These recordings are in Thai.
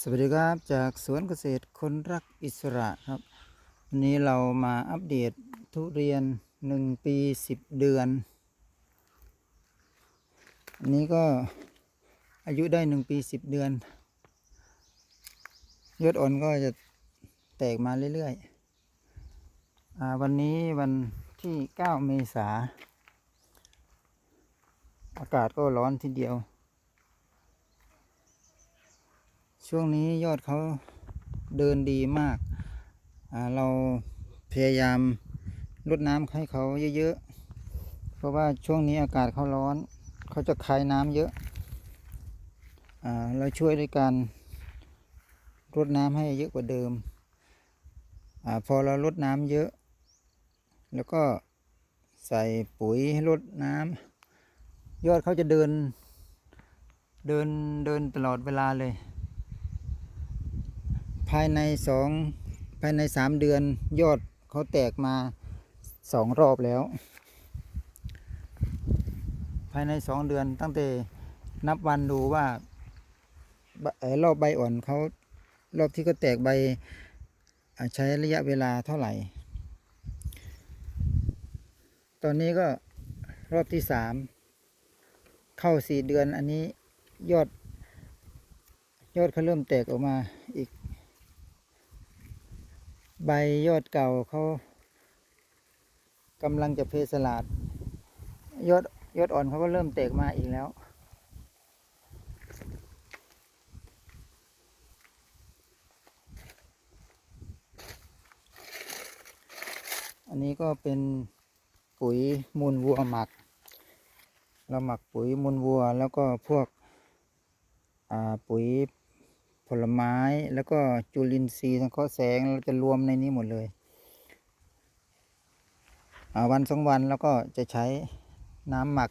สวัสดีครับ จากสวนเกษตรคนรักอิสระครับ วันนี้เรามาอัปเดตทุเรียนหนึ่งปีสิบเดือน อันนี้ก็อายุได้หนึ่งปีสิบเดือน ยอดอ่อนก็จะแตกมาเรื่อยๆ วันนี้วันที่ 9 เมษา อากาศก็ร้อนทีเดียว ช่วงนี้ยอดเขาเดินดีมาก เราพยายามลดน้ำให้เขาเยอะๆ เพราะว่าช่วงนี้อากาศเขาร้อน เขาจะคายน้ำเยอะเราช่วยด้วยการรดน้ำให้เยอะกว่าเดิมอพอเราลดน้ำเยอะ แล้วก็ใส่ปุ๋ยให้ลดน้ำยอดเขาจะเดิน เดินเดินตลอดเวลาเลย ภายในสองภายในสามเดือนยอดเขาแตกมาสองรอบแล้ว ภายในสองเดือนตั้งแต่นับวันดูว่าออรอบใบอ่อนเขารอบที่เขาแตกใบใช้ระยะเวลาเท่าไหร่ ตอนนี้ก็รอบที่สามเข้าสี่เดือนอันนี้ยอดยอดเขาเริ่มแตกออกมา ใบยอดเก่าเขากำลังจะเพสลาด ยอดยอดอ่อนเขาก็เริ่มแตกมาอีกแล้วอันนี้ก็เป็นปุ๋ยมูลวัวหมัก เราหมักปุ๋ยมูลวัวแล้วก็พวกปุ๋ย ผลไม้ แล้วก็จุลินทรีย์สังเคราะห์แสงเราจะรวมในนี้หมดเลยวันสองวันแล้วก็จะใช้น้ำหมัก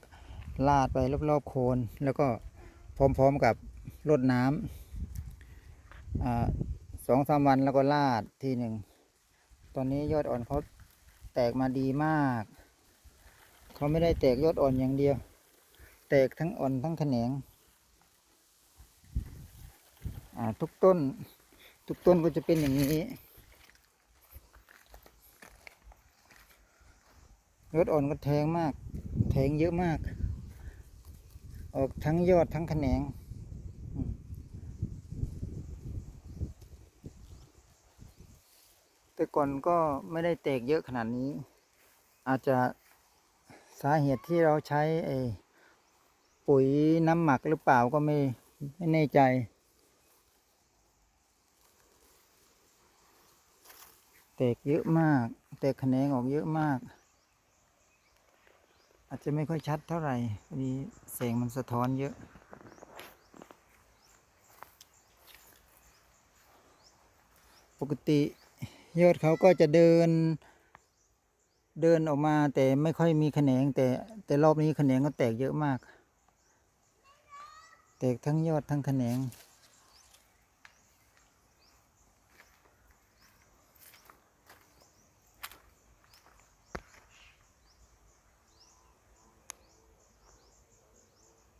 ลาดไปรอบๆโคนแล้วก็พร้อมๆกับรดน้ำสองสามวันแล้วก็ลาดทีหนึ่ง ตอนนี้ยอดอ่อนเขาแตกมาดีมาก เขาไม่ได้แตกยอดอ่อนอย่างเดียว แตกทั้งอ่อนทั้งแขนง ทุกต้น ทุกต้นก็จะเป็นอย่างนี้ยอดอ่อนก็แทงมาก แทงเยอะมาก ออกทั้งยอดทั้งแขนงแต่ก่อนก็ไม่ได้แตกเยอะขนาดนี้ อาจจะสาเหตุที่เราใช้ไอ้ปุ๋ยน้ำหมักหรือเปล่าก็ไม่ไม่แน่ใจ แตกเยอะมาก แตกแขนงออกเยอะมาก อาจจะไม่ค่อยชัดเท่าไหร่พอดีแสงมันสะท้อนเยอะ ปกติยอดเขาก็จะเดิน เดินออกมาแต่ไม่ค่อยมีแขนง แต่แต่รอบนี้แขนงก็แตกเยอะมาก แตกทั้งยอดทั้งแขนง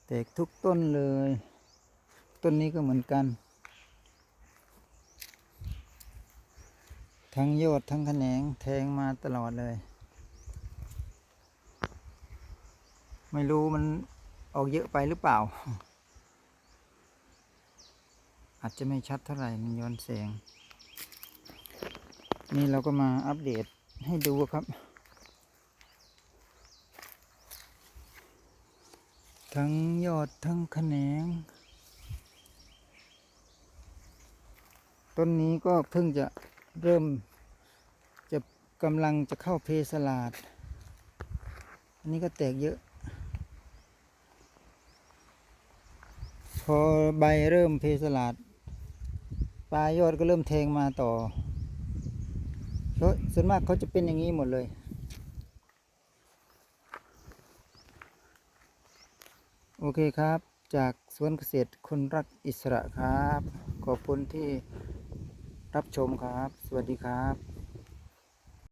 แตกทุกต้นเลย ต้นนี้ก็เหมือนกัน ทั้งยอดทั้งแขนงแทงมาตลอดเลย ไม่รู้มันออกเยอะไปหรือเปล่า อาจจะไม่ชัดเท่าไหร่มันย้อนแสง นี่เราก็มาอัปเดตให้ดูครับ ทั้งยอดทั้งแขนง ต้นนี้ก็เพิ่งจะเริ่มจะกำลังจะเข้าเพสลาด อันนี้ก็แตกเยอะ พอใบเริ่มเพสลาด ปลายยอดก็เริ่มแทงมาต่อเพราะส่วนมากเขาจะเป็นอย่างนี้หมดเลย โอเคครับ จากสวนเกษตรคนรักอิสระครับ ขอบคุณที่รับชมครับ สวัสดีครับ